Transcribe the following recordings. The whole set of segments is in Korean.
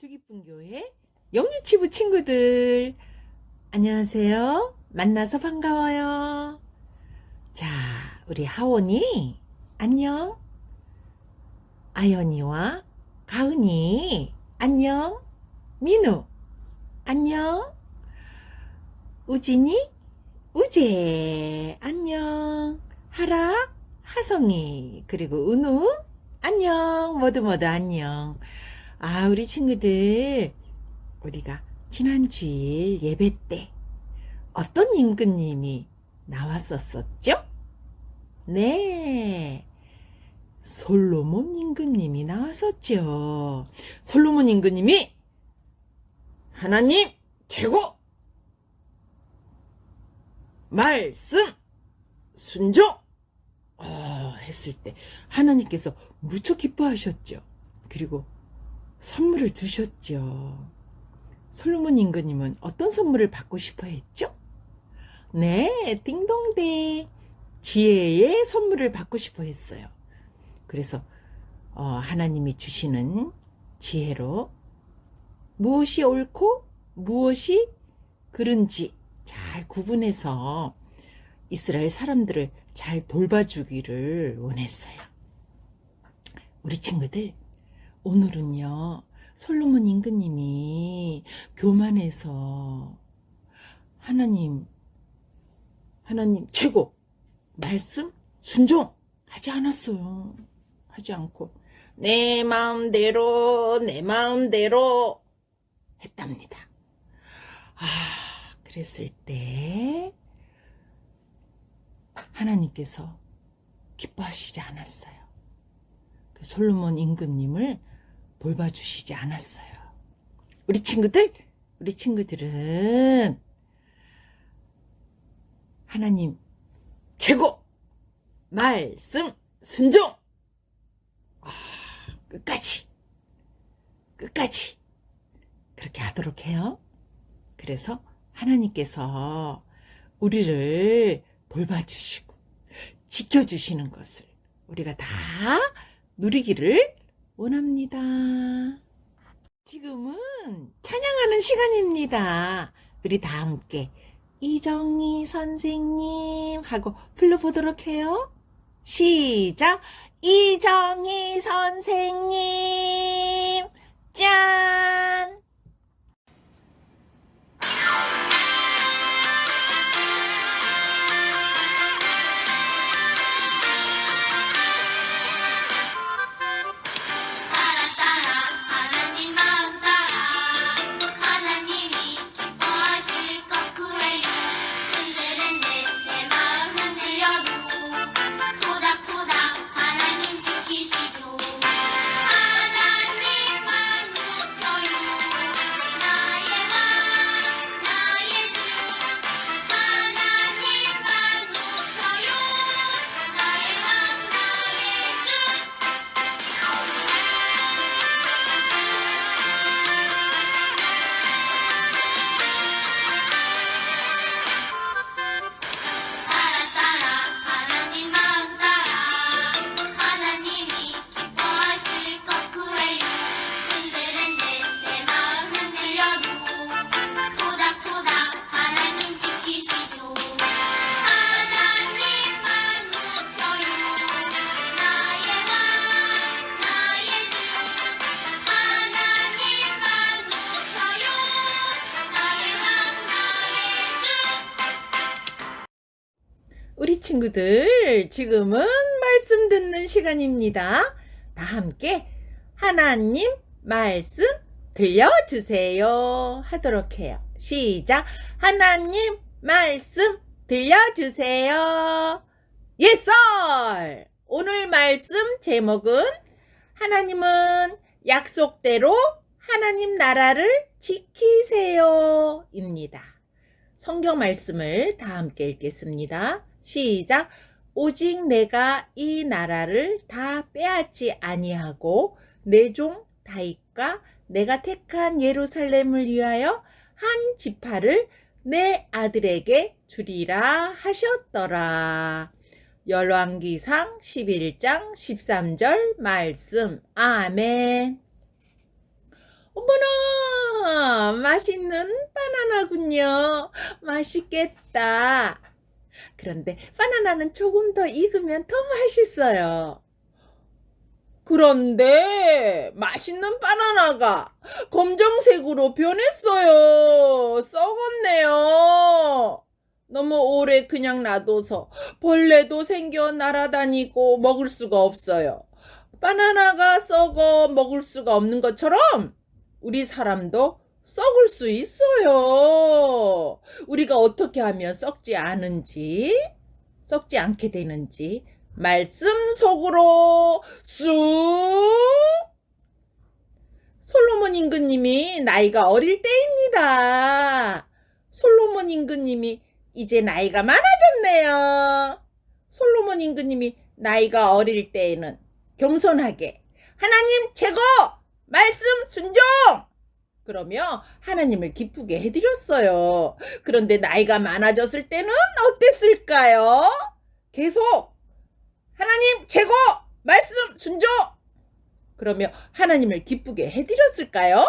주기풍교회 영유치부 친구들 안녕하세요. 만나서 반가워요. 자, 우리 하원이 안녕. 아연이와 가은이 안녕. 민우 안녕. 우진이 우재 안녕. 하라 하성이 그리고 은우 안녕. 모두 모두 안녕. 아, 우리 친구들, 우리가 지난 주일 예배 때 어떤 임금님이 나왔었었죠? 네. 솔로몬 임금님이 나왔었죠. 솔로몬 임금님이 하나님 최고! 말씀! 순종! 어, 했을 때 하나님께서 무척 기뻐하셨죠. 그리고 선물을 주셨죠. 솔로몬 임금님은 어떤 선물을 받고 싶어 했죠? 네, 띵동댕. 지혜의 선물을 받고 싶어 했어요. 그래서, 어, 하나님이 주시는 지혜로 무엇이 옳고 무엇이 그른지 잘 구분해서 이스라엘 사람들을 잘 돌봐주기를 원했어요. 우리 친구들, 오늘은요, 솔로몬 임금님이 교만해서 하나님, 하나님 최고, 말씀, 순종 하지 않았어요. 하지 않고, 내 마음대로, 내 마음대로 했답니다. 아, 그랬을 때, 하나님께서 기뻐하시지 않았어요. 그 솔로몬 임금님을 돌봐주시지 않았어요. 우리 친구들, 우리 친구들은 하나님 최고 말씀 순종 아, 끝까지 끝까지 그렇게 하도록 해요. 그래서 하나님께서 우리를 돌봐주시고 지켜주시는 것을 우리가 다 누리기를 원합니다. 지금은 찬양하는 시간입니다. 우리 다 함께 이정희 선생님 하고 불러보도록 해요. 시작! 이정희 선생님! 짠! 친구들, 지금은 말씀 듣는 시간입니다. 다 함께 하나님 말씀 들려주세요. 하도록 해요. 시작. 하나님 말씀 들려주세요. 예썰! 오늘 말씀 제목은 하나님은 약속대로 하나님 나라를 지키세요. 입니다. 성경 말씀을 다 함께 읽겠습니다. 시작. 오직 내가 이 나라를 다 빼앗지 아니하고 내 종 다윗과 내가 택한 예루살렘을 위하여 한 지파를 내 아들에게 주리라 하셨더라. 열왕기상 11장 13절 말씀. 아멘. 어머나, 맛있는 바나나군요. 맛있겠다. 그런데 바나나는 조금 더 익으면 더 맛있어요. 그런데 맛있는 바나나가 검정색으로 변했어요. 썩었네요. 너무 오래 그냥 놔둬서 벌레도 생겨 날아다니고 먹을 수가 없어요. 바나나가 썩어 먹을 수가 없는 것처럼 우리 사람도 썩을 수 있어요. 우리가 어떻게 하면 썩지 않은지, 썩지 않게 되는지 말씀 속으로 쑥 솔로몬 임금님이 나이가 어릴 때입니다. 솔로몬 임금님이 이제 나이가 많아졌네요. 솔로몬 임금님이 나이가 어릴 때에는 겸손하게 하나님 최고 말씀 순종 그러며 하나님을 기쁘게 해드렸어요. 그런데 나이가 많아졌을 때는 어땠을까요? 계속 하나님 최고 말씀 순종 그러며 하나님을 기쁘게 해드렸을까요?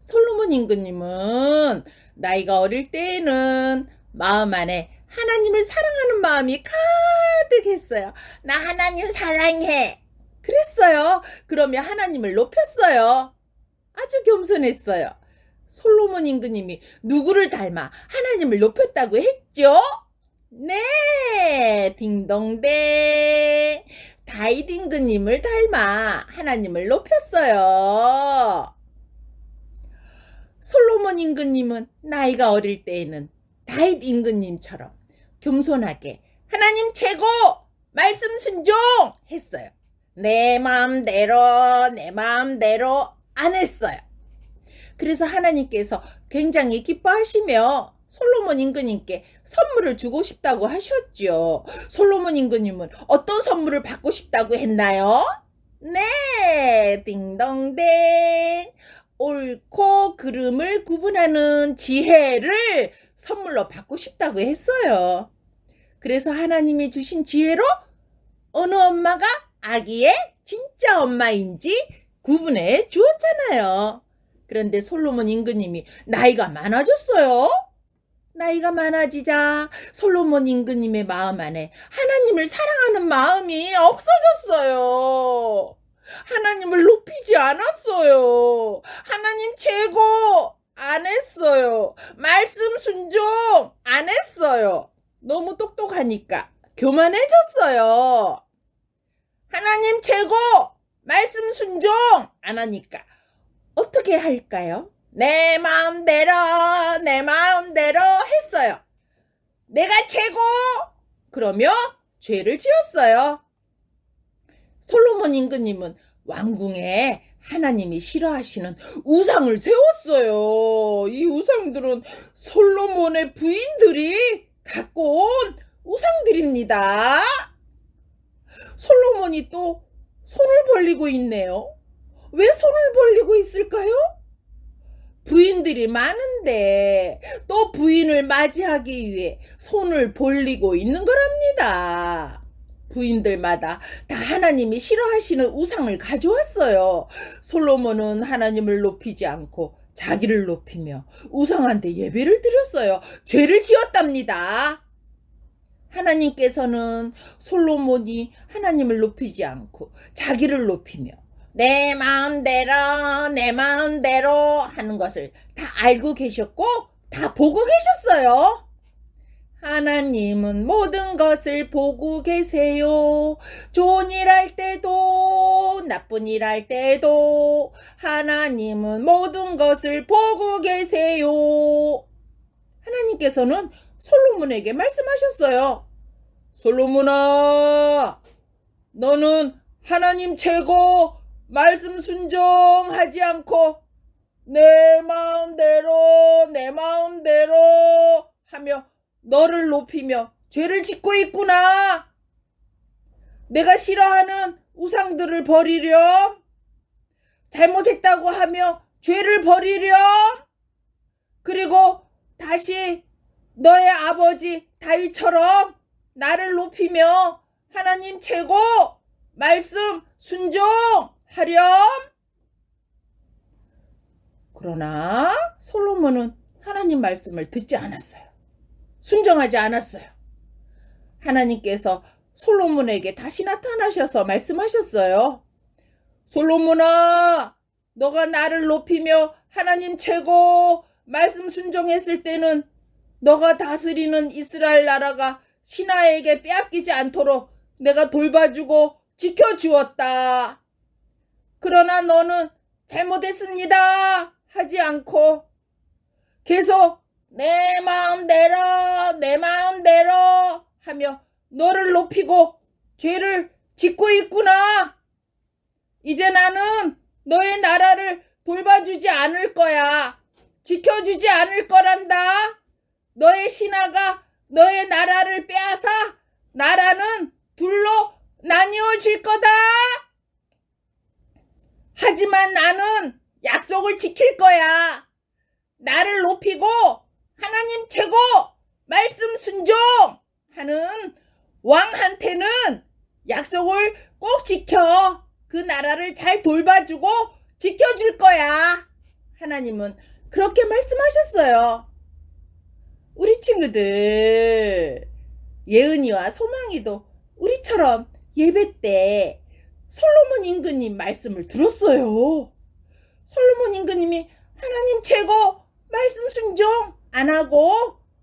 솔로몬 임금님은 나이가 어릴 때에는 마음 안에 하나님을 사랑하는 마음이 가득했어요. 나 하나님 사랑해. 그랬어요. 그러며 하나님을 높였어요. 아주 겸손했어요. 솔로몬 임금님이 누구를 닮아 하나님을 높였다고 했죠? 네, 딩동댕. 다윗 임금님을 닮아 하나님을 높였어요. 솔로몬 임금님은 나이가 어릴 때에는 다윗 임금님처럼 겸손하게 하나님 최고 말씀 순종 했어요. 내 마음대로 내 마음대로 안 했어요. 그래서 하나님께서 굉장히 기뻐하시며 솔로몬 임금님께 선물을 주고 싶다고 하셨죠. 솔로몬 임금님은 어떤 선물을 받고 싶다고 했나요? 네, 딩동댕. 옳고 그름을 구분하는 지혜를 선물로 받고 싶다고 했어요. 그래서 하나님이 주신 지혜로 어느 엄마가 아기의 진짜 엄마인지 구분해 주었잖아요. 그런데 솔로몬 임금님이 나이가 많아졌어요. 나이가 많아지자 솔로몬 임금님의 마음 안에 하나님을 사랑하는 마음이 없어졌어요. 하나님을 높이지 않았어요. 하나님 최고 안 했어요. 말씀 순종 안 했어요. 너무 똑똑하니까 교만해졌어요. 하나님 최고 말씀 순종 안 하니까 어떻게 할까요? 내 마음대로 내 마음대로 했어요. 내가 최고 그러며 죄를 지었어요. 솔로몬 임금님은 왕궁에 하나님이 싫어하시는 우상을 세웠어요. 이 우상들은 솔로몬의 부인들이 갖고 온 우상들입니다. 솔로몬이 또 손을 벌리고 있네요. 왜 손을 벌리고 있을까요? 부인들이 많은데 또 부인을 맞이하기 위해 손을 벌리고 있는 거랍니다. 부인들마다 다 하나님이 싫어하시는 우상을 가져왔어요. 솔로몬은 하나님을 높이지 않고 자기를 높이며 우상한테 예배를 드렸어요. 죄를 지었답니다. 하나님께서는 솔로몬이 하나님을 높이지 않고 자기를 높이며 내 마음대로 내 마음대로 하는 것을 다 알고 계셨고 다 보고 계셨어요. 하나님은 모든 것을 보고 계세요. 좋은 일 할 때도, 나쁜 일 할 때도, 하나님은 모든 것을 보고 계세요. 하나님께서는 솔로몬에게 말씀하셨어요. 솔로몬아, 너는 하나님 최고 말씀 순종하지 않고 내 마음대로, 내 마음대로 하며 너를 높이며 죄를 짓고 있구나. 내가 싫어하는 우상들을 버리렴. 잘못했다고 하며 죄를 버리렴. 그리고 다시 너의 아버지 다윗처럼 나를 높이며 하나님 최고 말씀 순종하렴. 그러나 솔로몬은 하나님 말씀을 듣지 않았어요. 순종하지 않았어요. 하나님께서 솔로몬에게 다시 나타나셔서 말씀하셨어요. 솔로몬아, 너가 나를 높이며 하나님 최고 말씀 순종했을 때는 너가 다스리는 이스라엘 나라가 신하에게 빼앗기지 않도록 내가 돌봐주고 지켜주었다. 그러나 너는 잘못했습니다. 하지 않고 계속 내 마음대로 내 마음대로 하며 너를 높이고 죄를 짓고 있구나. 이제 나는 너의 나라를 돌봐주지 않을 거야. 지켜주지 않을 거란다. 너의 신하가 너의 나라를 빼앗아 나라는 둘로 나뉘어질 거다. 하지만 나는 약속을 지킬 거야. 나를 높이고 하나님 최고 말씀 순종하는 왕한테는 약속을 꼭 지켜 그 나라를 잘 돌봐주고 지켜줄 거야. 하나님은 그렇게 말씀하셨어요. 우리 친구들 예은이와 소망이도 우리처럼 예배 때 솔로몬 임금님 말씀을 들었어요. 솔로몬 임금님이 하나님 최고 말씀 순종 안 하고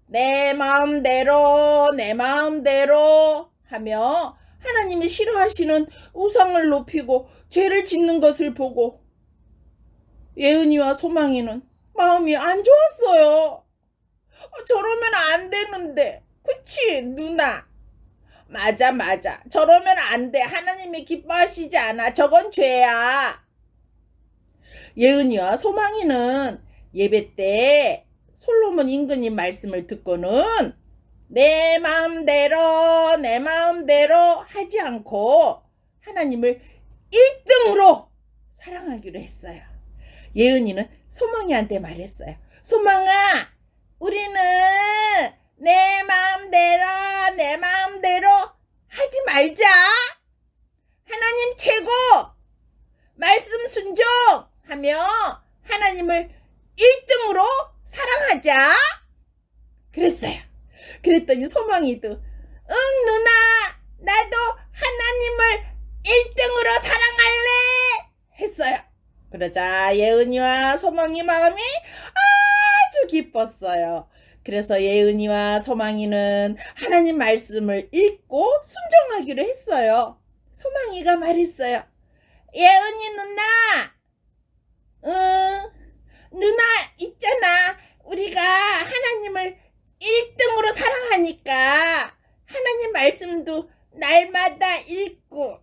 내 마음대로 내 마음대로 하며 하나님이 싫어하시는 우상을 높이고 죄를 짓는 것을 보고 예은이와 소망이는 마음이 안 좋았어요. 어, 저러면 안 되는데. 그치, 누나? 맞아, 맞아. 저러면 안 돼. 하나님이 기뻐하시지 않아. 저건 죄야. 예은이와 소망이는 예배 때 솔로몬 임금님 말씀을 듣고는 내 마음대로 내 마음대로 하지 않고 하나님을 1등으로 사랑하기로 했어요. 예은이는 소망이한테 말했어요. 소망아, 우리는 내 마음대로 내 마음대로 하지 말자. 하나님 최고 말씀 순종하며 하나님을 1등으로 사랑하자. 그랬어요. 그랬더니 소망이 도 응 누나 나도 하나님을 1등으로 사랑할래 했어요. 그러자 예은이와 소망이 마음이 기뻤어요. 그래서 예은이와 소망이는 하나님 말씀을 읽고 순종하기로 했어요. 소망이가 말했어요. 예은이 누나, 응, 누나 있잖아. 우리가 하나님을 1등으로 사랑하니까 하나님 말씀도 날마다 읽고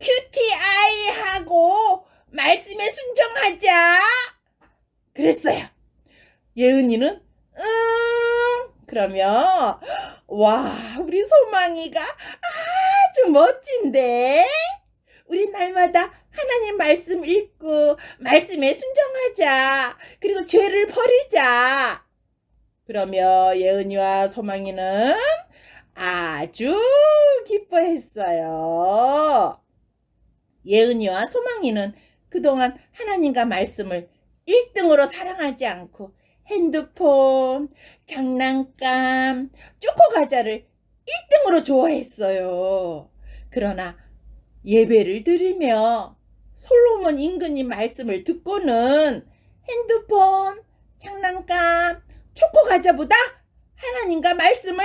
큐티아이 하고 말씀에 순종하자. 그랬어요. 예은이는 응 그러면 와 우리 소망이가 아주 멋진데 우리 날마다 하나님 말씀 읽고 말씀에 순종하자. 그리고 죄를 버리자. 그러며 예은이와 소망이는 아주 기뻐했어요. 예은이와 소망이는 그동안 하나님과 말씀을 1등으로 사랑하지 않고 핸드폰, 장난감, 초코 과자를 1등으로 좋아했어요. 그러나 예배를 드리며 솔로몬 임금님 말씀을 듣고는 핸드폰, 장난감, 초코 과자보다 하나님과 말씀을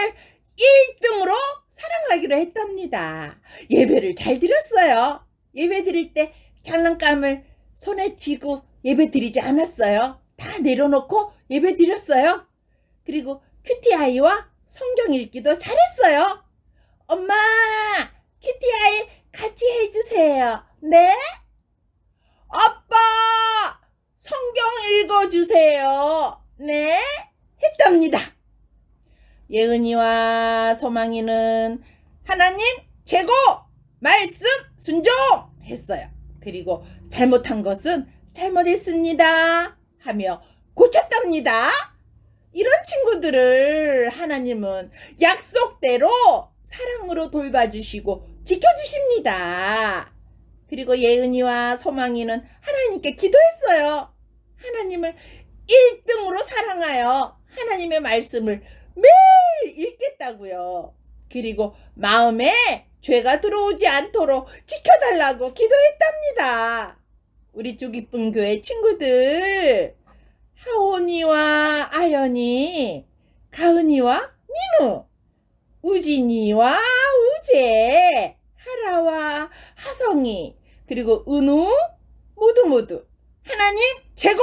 1등으로 사랑하기로 했답니다. 예배를 잘 드렸어요. 예배 드릴 때 장난감을 손에 쥐고 예배 드리지 않았어요. 다 내려놓고 예배 드렸어요. 그리고 큐티 아이와 성경 읽기도 잘했어요. 엄마, 큐티 아이 같이 해주세요. 네? 아빠, 성경 읽어주세요. 네? 했답니다. 예은이와 소망이는 하나님 최고 말씀 순종 했어요. 그리고 잘못한 것은 잘못했습니다 하며 고쳤답니다. 이런 친구들을 하나님은 약속대로 사랑으로 돌봐주시고 지켜주십니다. 그리고 예은이와 소망이는 하나님께 기도했어요. 하나님을 1등으로 사랑하여 하나님의 말씀을 매일 읽겠다고요. 그리고 마음에 죄가 들어오지 않도록 지켜달라고 기도했답니다. 우리 주기쁨 교회 친구들, 하온이와 아연이, 가은이와 민우, 우진이와 우재, 하라와 하성이, 그리고 은우, 모두 모두 하나님 최고!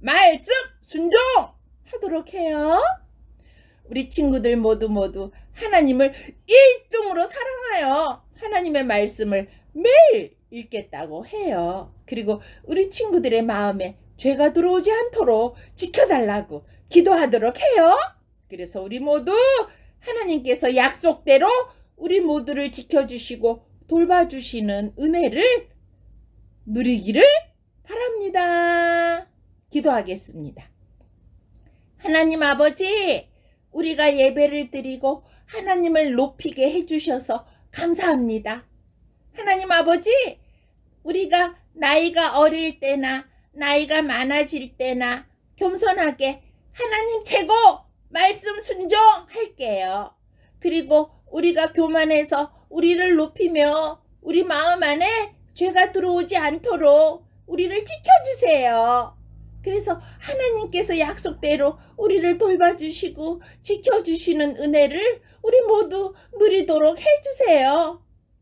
말씀 순종 하도록 해요. 우리 친구들 모두 모두 하나님을 1등으로 사랑하여 하나님의 말씀을 매일 읽겠다고 해요. 그리고 우리 친구들의 마음에 죄가 들어오지 않도록 지켜달라고 기도하도록 해요. 그래서 우리 모두 하나님께서 약속대로 우리 모두를 지켜주시고 돌봐주시는 은혜를 누리기를 바랍니다. 기도하겠습니다. 하나님 아버지, 우리가 예배를 드리고 하나님을 높이게 해주셔서 감사합니다. 하나님 아버지, 우리가 나이가 어릴 때나 나이가 많아질 때나 겸손하게 하나님 최고 말씀 순종할게요. 그리고 우리가 교만해서 우리를 높이며 우리 마음 안에 죄가 들어오지 않도록 우리를 지켜주세요. 그래서 하나님께서 약속대로 우리를 돌봐주시고 지켜주시는 은혜를 우리 모두 누리도록 해주세요.